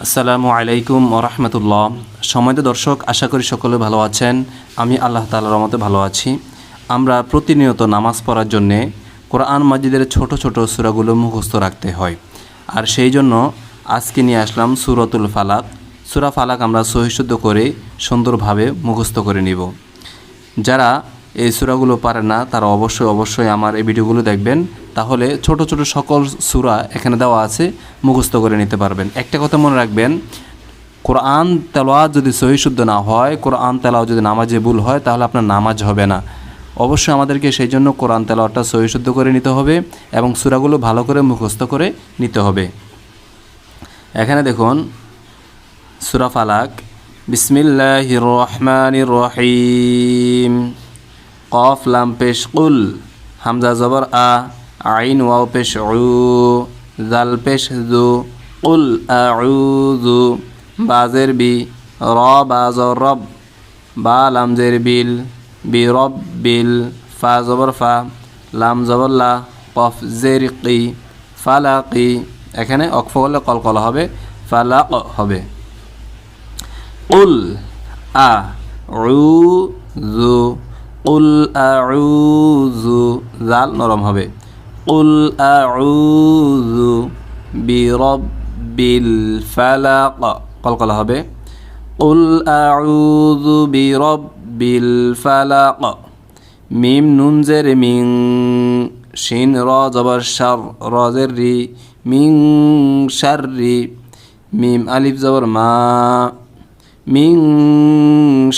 আসসালামু আলাইকুম ওরহমতুল্লাহ সময়ত দর্শক, আশা করি সকলে ভালো আছেন। আমি আল্লাহ তালার রহমতে ভালো আছি। আমরা প্রতিনিয়ত নামাজ পড়ার জন্যে কোরআন মাজিদের ছোট ছোট সুরাগুলো মুখস্থ রাখতে হয়। আর সেই জন্য আজকে নিয়ে আসলাম সুরতুল ফালাক। সুরা ফালাক আমরা সহিশুদ্ধ করে সুন্দরভাবে মুখস্থ করে নিব। যারা এই সূরাগুলো পারে না, তারা অবশ্যই অবশ্যই আমার এই ভিডিওগুলো দেখবেন। তাহলে ছোট ছোট সকল সূরা এখানে দেওয়া আছে, মুখস্থ করে নিতে পারবেন। একটা কথা মনে রাখবেন, কোরআন তেলাওয়াত যদি সহি, শুদ্ধ না হয়, কোরআন তেলাওয়াত যদি নামাজে ভুল হয়, তাহলে আপনার নামাজ হবে না। অবশ্যই আমাদেরকে সেই জন্য কোরআন তেলাওয়াতটা সহি, শুদ্ধ করে নিতে হবে এবং সূরাগুলো ভালো করে মুখস্থ করে নিতে হবে। এখানে দেখুন, সুরা ফালাক, বিসমিল্লাহির রহমানির রহিম। কফ লাম পেশ কুল হামজা জবর আ আইন ওয়াও পেশ উ জাল পেশ জু কুল আউযু বাজের বি র বাজ রব বা লামজের বিল বি রব বিল ফা জবর ফা লাম জবর লা কফ জের কি ফালাকি এখানে অক্ফ করলে কলকল হবে ফালাক হবে। উল আ উযু কুল আউযু, জাল নরম হবে। কুল আউযু বিরব্বিল ফালাক, কলকলা হবে। কুল আউযু বিরব্বিল ফালাক, মিম, নুন, জের, মিং, শিন, র, জবর, শার রজের রি, মিং শাররি মিম, আলিফ, জবর, মা, মিং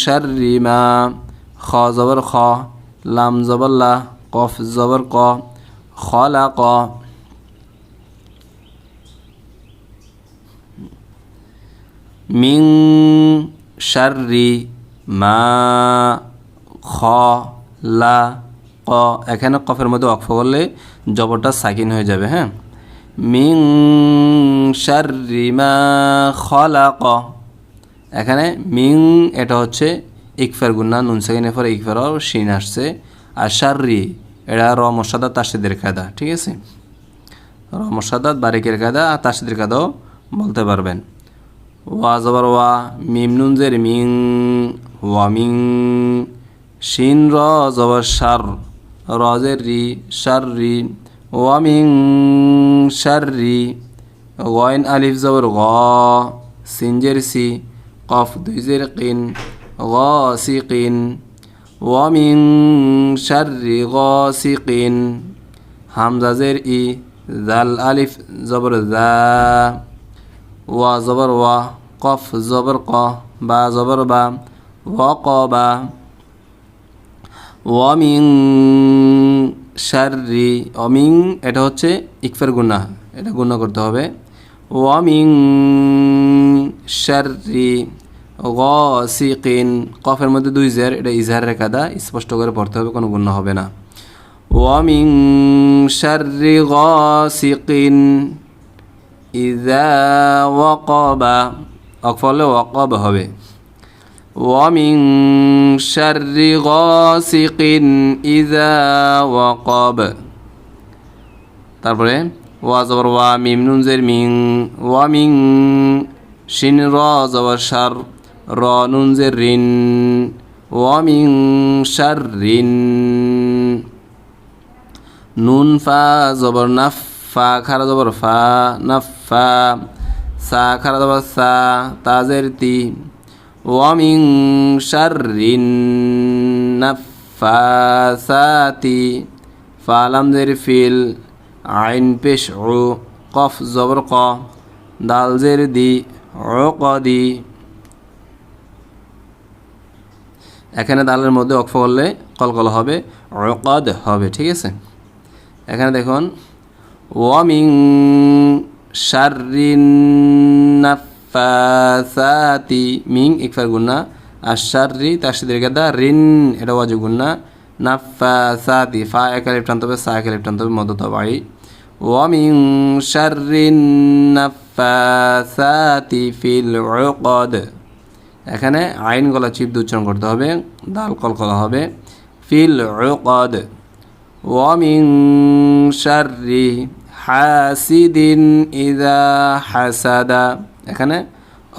শাররি মা। খ জবর খ লাম জবর লা কফ জবর ক খলা ক মিং মা খ লা ক এখানে কফের মধ্যে অক্ষ করলে জবরটা সাকিন হয়ে যাবে হ্যাঁ? মিং শাররি মা খলাক। এখানে মিং এটা হচ্ছে ইকফার গুন্না নুন সাকিনের পরে ইকফার শিন আসছে। আর শাররি এটা র মশাদা তাসিদের কায়দা, ঠিক আছে? র মশাদাত, বারিকের কায়দা, আর তাসিদের কায়দাও বলতে পারবেন। ওয়া জবর ওয়া, মিম নুন জের মিং, ওয়া মিং, শিন র জবর সার রজের রি সার রি, ওয়া মিং সার রি, ওয়াইন আলিফ জবর গ সিনজের সি, কফ দুই জের কিন غاسق ومن شر غاسق হামজা জের ই জাল আলিফ জবর জা ওয়া জবর ওয়া কফ জবর ক বা জবর বা ওয়া ক বা ওয়ামিং শাররি অমিং এটা হচ্ছে ইকফের গুণা এটা গুণা করতে হবে ওয়ামিং শাররি গসিকিন, কফের মধ্যে দুই জের, এটা ইজহারের কাদা স্পষ্ট করে পড়তে হবে, কোনো গুণ হবে না। ওয়ামিং শাররি গসিকিন ইজা ওয়াকবা অকফলে ওয়াকব হবে। ওয়ামিং শাররি গসিকিন ইজা ওয়াকব। তারপরে, ওয়া জবর ওয়া মিম, নুন জের মিং, ওয়ামিং শিন র জবর শার র নুন জে রিন ওয়ামিং শার রিন নুন ফা, জবর নাফ ফা খারা জবর ফা, নাফা, সা, খারা জবর সা, তাজের তি। ওয়ামিং শার রিন নাফাসাতি ফালাম জের, ফিল, আইন, পেশ ও কফ, জবর ক। দাল, জের দি। এখানে দালের মধ্যে অক্ফ করলে কলকল হবে রকাদ হবে, ঠিক আছে? এখানে দেখুন ওয়ামিং সারি মিং ইকফার গুন্না আর সারি তার সাথে রেখে রিন, এটা ওয়াজু গুন্না নাফাসাতি, ফা একা লিপটান তবে, সা একা লিপটান তবে মদত বাড়ি ওয়ামিং সারি নাফাসাতি ফিল রকদ এখানে আইন গলা চিপ উচ্চারণ করতে হবে, দাল কল হবে। ফিল ওকদ ওয়ামিং শারি হাসিদিন ইদা হাসাদা। এখানে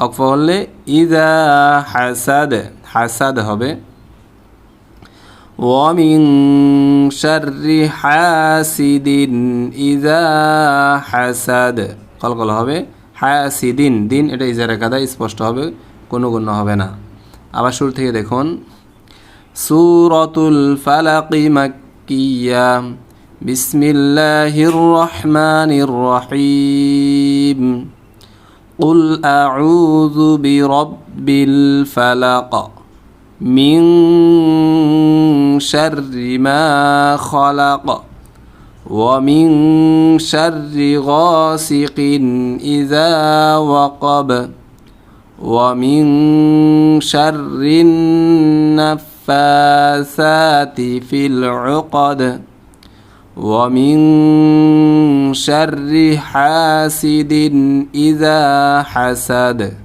অকফ হলে ইদা হাসাদ হাসাদ হবে। ওয়ামিং শারি হাসিদিন ইদা হাসাদ, কল কল হবে হাসিদিন, দিন এটা ইজারা কাদা স্পষ্ট হবে। কোনো গুণ হবে না আবার শুরু থেকে দেখুন সুরতুল ফালাকি মাক্কিয়া বিসমিল্লাহির রহমানির রহিম قل أعوذ برب الفلق من شر ما خلق ومن شر غاسق إذا وقب ومن شر النفاثات في العقد ومن شر حاسد إذا حسد.